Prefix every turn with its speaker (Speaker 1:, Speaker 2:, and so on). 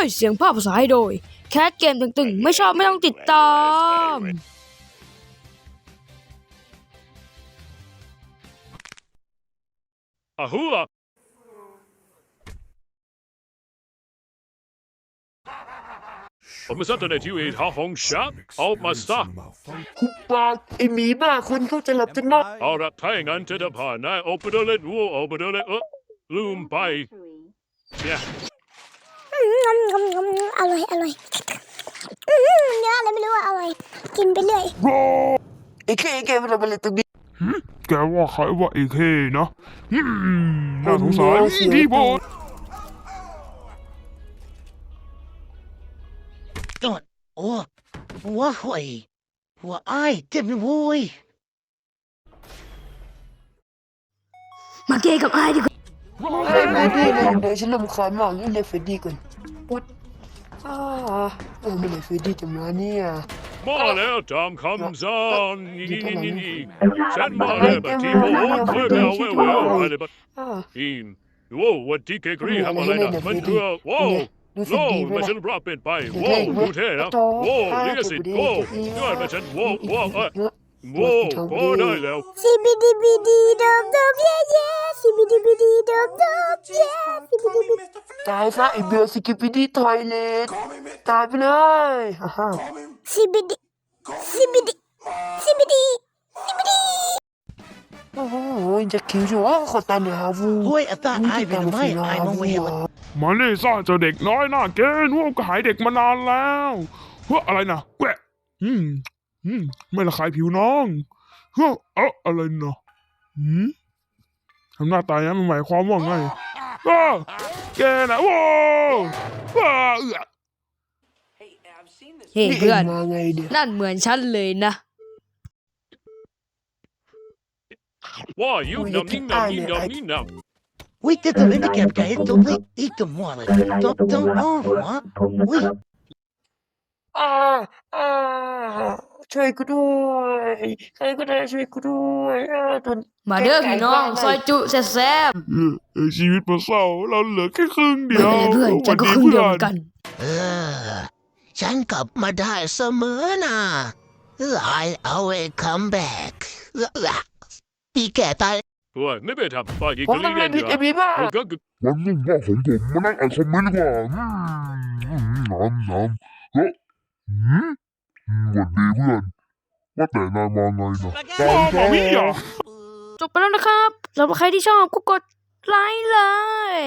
Speaker 1: ให้เสียงภาคภาษาให้โดย แคสเกมตึงๆ ไม่ชอบไม่ต้องติดตาม
Speaker 2: Ahula! Om is dat net you eat ha hong shop? Al my stuff.
Speaker 3: หุบปากไอหมีบ้าคนเขาจะหลับจะนอน
Speaker 2: All right, tying on to the pond. I open the lid, whoa, open the lid, uh, loom bye. Yeah.
Speaker 4: อร่อย อร่อยอื้อหือเนื้ออะไรไม่รู้อะอร่อย กินไปเรื่อย
Speaker 3: ไอ้แค่แกมันทำอะไรตรงนี้
Speaker 5: แกว่าใครว่าไอ้เคนะอืมน่าสงสารพี่โบด
Speaker 6: Don't. Oh, what way? What I didn't boy.
Speaker 1: มาเกย์กับไอ้ดีกว่า
Speaker 3: ไอ้เฟรดดี้เลยเดี๋ยวฉันรำคาญมากนี่เรียกเฟรดดี้ก่อน วัดอ่าเออเมื่อไหร่เฟรดดี้จะมาเนี่ย
Speaker 2: Come on Tom comes on. Send my but people won't clear now, well, well, but
Speaker 3: อ่า
Speaker 2: in. Whoa, what DK Green have a line up. Whoa, whoa, mission drop it by. Whoa, good head up. Whoa, legacy, whoa, good mission, whoa, whoa, uh, whoa, whoa, no, no.
Speaker 4: ซีบีดีบีดีดมดมเย่เย่ซีบีดีบีดีดมดมเย่ซีบีดีบี
Speaker 3: ตายซะไอ้เบลสกิปปี้ดี้ทอยเลทตายไปเลยฮ่าฮ่า
Speaker 4: ซีบีดีซีบีดีซีบีดีซีบีดี
Speaker 3: โอ้โหจะคิวชัวร์ขอตาเนี่ยฮาวู
Speaker 6: Boy, I thought I been my I'm away.
Speaker 5: มาเล่ซ่าเจ้าเด็กน้อยหน้าเกณฑ์ว่าก็หายเด็กมานานแล้วเฮ้ออะไรนะแกวะอืมอืมไม่ละคายผิวน้องเฮ้อเอออะไรนะอืมทำหน้าตายนะมันหมายความว่าไง อ้าแกนะว้าวว้าเอือ
Speaker 1: เฮ้ย
Speaker 3: นี่เอ
Speaker 1: เพื่องน
Speaker 3: มาไงเนี่ย
Speaker 1: นั่นเหมือนฉันเลยนะ
Speaker 2: Why, you
Speaker 3: Ui,
Speaker 2: numb,
Speaker 3: cái
Speaker 2: numb,
Speaker 3: ai này,
Speaker 2: numb,
Speaker 3: ai-
Speaker 2: numb.
Speaker 6: Wait, the handicap guy, don't let eat the wallet. Don't, don't, oh, what? Wait,
Speaker 3: อ่าอ่า ช่วยกูด้วยใครก็ได้ช่วยกูด้วยอ่าโดน
Speaker 1: มาเด้อพี่น้องซอยจุแซ่บ
Speaker 5: เออเออชีวิตมันเศร้าเราเหลือแค่ครึ่ง
Speaker 1: ๆ
Speaker 5: เดี
Speaker 1: ไม่
Speaker 5: ยว
Speaker 1: เป็นไรเพื่อนฉันก็ครึ่งเดียวเหมือนกัน
Speaker 6: เออ ฉันกลับมาได้เสมอนะ I always come back ปีแก่ตาย
Speaker 2: Why, maybe it happened. Why, you
Speaker 3: ผม
Speaker 2: can
Speaker 3: ต้อง
Speaker 2: leave
Speaker 3: เล่น
Speaker 2: it
Speaker 3: ผิดไอ้
Speaker 2: there.
Speaker 3: บีบ้า
Speaker 2: You got good.
Speaker 5: วันนี้ว่าของผมมานั่งอ่านคอมเมนต์ดีกว่าอืมอืมน้ำน้ำเฮ้ยอืมอืม หวัดดีเพื่อนว่าแต่นายมาไงนะตามทวีอะ
Speaker 1: จบไปแล้วนะครับสำหรับใครที่ชอบก็กดไลค์เลย